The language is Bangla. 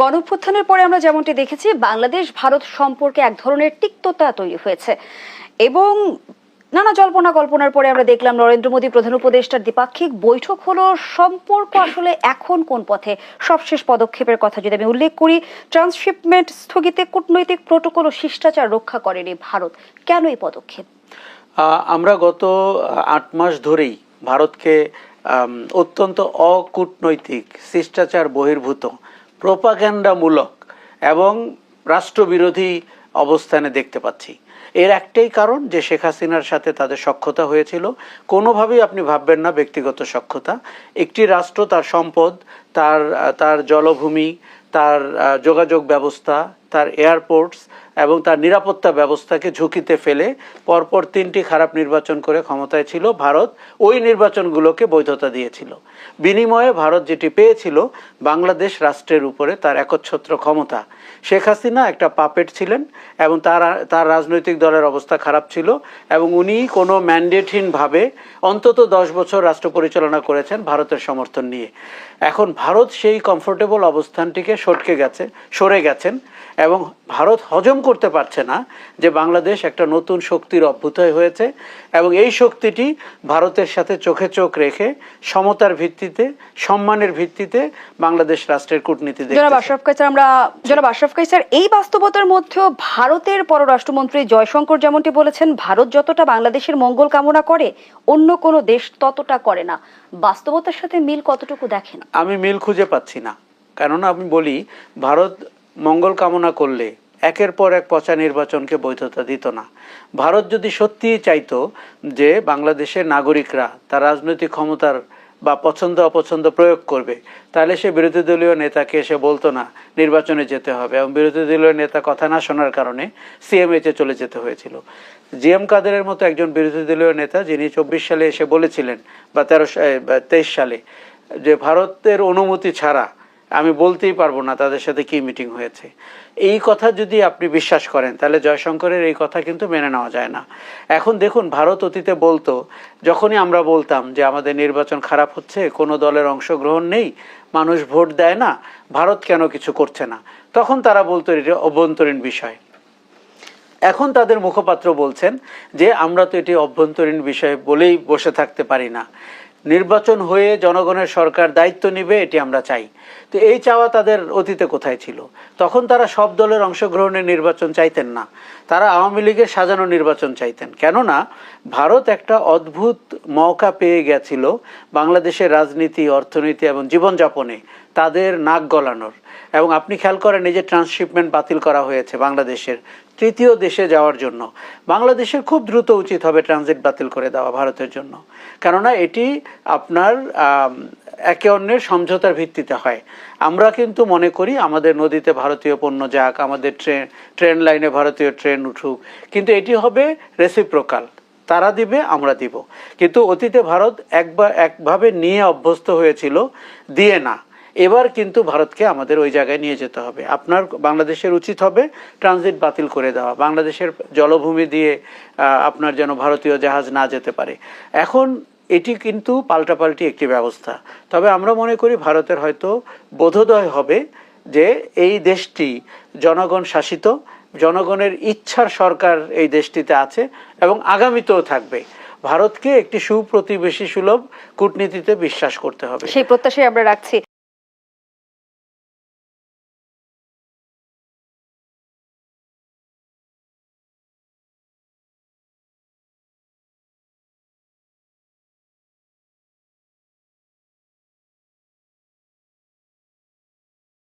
গণঅভ্যুত্থানের পরে আমরা যেমনটি দেখেছি, বাংলাদেশ, ভারত সম্পর্কে এক ধরনের তিক্ততা তৈরি হয়েছে। এবং নানা জল্পনা কল্পনার পরে আমরা দেখলাম, নরেন্দ্র মোদী প্রধান উপদেষ্টার দ্বিপাক্ষিক বৈঠক হলো সম্পর্ক আসলে এখন কোন পথে? সবশেষ পদক্ষেপের কথা যদি আমি উল্লেখ করি, ট্রান্সশিপমেন্ট স্থগিতে কূটনৈতিক প্রোটোকল ও শিষ্টাচার রক্ষা করেনি ভারত। কেন এই পদক্ষেপ? আমরা গত আট মাস ধরেই ভারতকে অত্যন্ত অকূটনৈতিক, শিষ্টাচার বহির্ভূত প্রোপাগ্যান্ডামূলক এবং রাষ্ট্রবিরোধী অবস্থানে দেখতে পাচ্ছি। এর একটাই কারণ যে শেখ হাসিনার সাথে তাদের সক্ষতা হয়েছিল। কোনোভাবেই আপনি ভাববেন না ব্যক্তিগত সক্ষতা একটি রাষ্ট্র তার সম্পদ, তার তার জলভূমি, তার যোগাযোগ ব্যবস্থা তার এয়ারপোর্টস এবং তার নিরাপত্তা ব্যবস্থাকে ঝুঁকিতে ফেলে পরপর তিনটি খারাপ নির্বাচন করে ক্ষমতায় ছিল ভারত। ওই নির্বাচনগুলোকে বৈধতা দিয়েছিল। বিনিময়ে ভারত যেটি পেয়েছিল, বাংলাদেশ রাষ্ট্রের উপরে তার একচ্ছত্র ক্ষমতা। শেখ হাসিনা একটা পাপেট ছিলেন এবং তার তার রাজনৈতিক দলের অবস্থা খারাপ ছিল এবং উনি কোনো ম্যান্ডেটহীনভাবে অন্তত দশ বছর রাষ্ট্র পরিচালনা করেছেন ভারতের সমর্থন নিয়ে। এখন ভারত সেই কমফোর্টেবল অবস্থানটিকে সটকে গেছে, সরে গেছেন এবং ভারত হজম করতে পারছে না যে বাংলাদেশ একটা নতুন শক্তির অভ্যুদয় হয়েছে এবং এই শক্তিটি ভারতের সাথে চোখে চোখ রেখে সমতার ভিত্তিতে সম্মানের ভিত্তিতে বাংলাদেশ রাষ্ট্রের কূটনীতি জনাব আশরাফ কাইসার আমরা জনাব আশরাফ কাইসার এই বাস্তবতার মধ্যেও ভারতের পররাষ্ট্রমন্ত্রী জয়শঙ্কর যেমনটি বলেছেন ভারত যতটা বাংলাদেশের মঙ্গল কামনা করে অন্য কোনো দেশ ততটা করে না। বাস্তবতার সাথে মিল কতটুকু দেখেন? আমি মিল খুঁজে পাচ্ছি না। কেননা আমি বলি ভারত মঙ্গল কামনা করলে একের পর এক পচা নির্বাচনকে বৈধতা দিত না। ভারত যদি সত্যিই চাইতো যে বাংলাদেশের নাগরিকরা তার রাজনৈতিক ক্ষমতার বা পছন্দ অপছন্দ প্রয়োগ করবে, তাহলে সে বিরোধী দলীয় নেতাকে এসে বলতো না, নির্বাচনে যেতে হবে এবং বিরোধী দলীয় নেতা কথা না শোনার কারণে সিএমএইচে চলে যেতে হয়েছিল। জি এম কাদেরের মতো একজন বিরোধী দলীয় নেতা যিনি চব্বিশ সালে এসে বলেছিলেন বা তেরো তেইশ সালে যে ভারতের অনুমতি ছাড়া আমি বলতেই পারব না তাদের সাথে কি মিটিং হয়েছে। এই কথা যদি আপনি বিশ্বাস করেন, তাহলে জয়শঙ্করের এই কথা কিন্তু মেনে নেওয়া যায় না। এখন দেখুন, ভারত অতীতে বলতো, যখনই আমরা বলতাম যে আমাদের নির্বাচন খারাপ হচ্ছে, কোনো দলের অংশগ্রহণ নেই, মানুষ ভোট দেয় না, ভারত কেন কিছু করছে না? তখন তারা বলতো এটা অভ্যন্তরীণ বিষয়। এখন তাদের মুখপাত্র বলছেন যে, আমরা তো এটি অভ্যন্তরীণ বিষয় বলেই বসে থাকতে পারি না। নির্বাচন হয়ে জনগণের সরকার দায়িত্ব নিবে, এটি আমরা চাই। তো এই চাওয়া তাদের অতীতে কোথায় ছিল? তখন তারা সব দলের অংশগ্রহণের নির্বাচন চাইতেন না। তারা আওয়ামী লীগের সাজানো নির্বাচন চাইতেন। কেননা, ভারত একটা অদ্ভুত মৌকা পেয়ে গেছিল বাংলাদেশের রাজনীতি, অর্থনীতি এবং জীবনযাপনে তাদের নাক গলানোর। এবং আপনি খেয়াল করেন, এই যে ট্রান্সশিপমেন্ট বাতিল করা হয়েছে বাংলাদেশের তৃতীয় দেশে যাওয়ার জন্য। বাংলাদেশের খুব দ্রুত উচিত হবে ট্রানজিট বাতিল করে দেওয়া ভারতের জন্য। কেননা এটি আপনার একে অন্যের সমঝোতার ভিত্তিতে হয়। আমরা কিন্তু মনে করি আমাদের নদীতে ভারতীয় পণ্য যাক, আমাদের ট্রেন ট্রেন লাইনে ভারতীয় ট্রেন উঠুক। কিন্তু এটি হবে রেসিপ্রোকাল তারা দিবে, আমরা দিব। কিন্তু অতীতে ভারত একবার একভাবে নিয়ে অভ্যস্ত হয়েছিল, দিয়ে না। এবার কিন্তু ভারতকে আমাদের ওই জায়গায় নিয়ে যেতে হবে। আপনার বাংলাদেশের উচিত হবে ট্রানজিট বাতিল করে দেওয়া। বাংলাদেশের জলভূমি দিয়ে আপনার যেন ভারতীয় জাহাজ না যেতে পারে। এখন এটি কিন্তু পাল্টাপাল্টি একটি ব্যবস্থা। তবে আমরা মনে করি ভারতের হয়তো বোধোদয় হবে যে এই দেশটি জনগণ শাসিত, জনগণের ইচ্ছার সরকার এই দেশটিতে আছে এবং আগামীতেও থাকবে। ভারতকে একটি সুপ্রতিবেশী সুলভ কূটনীতিতে বিশ্বাস করতে হবে। সেই প্রত্যাশাই আমরা রাখছি।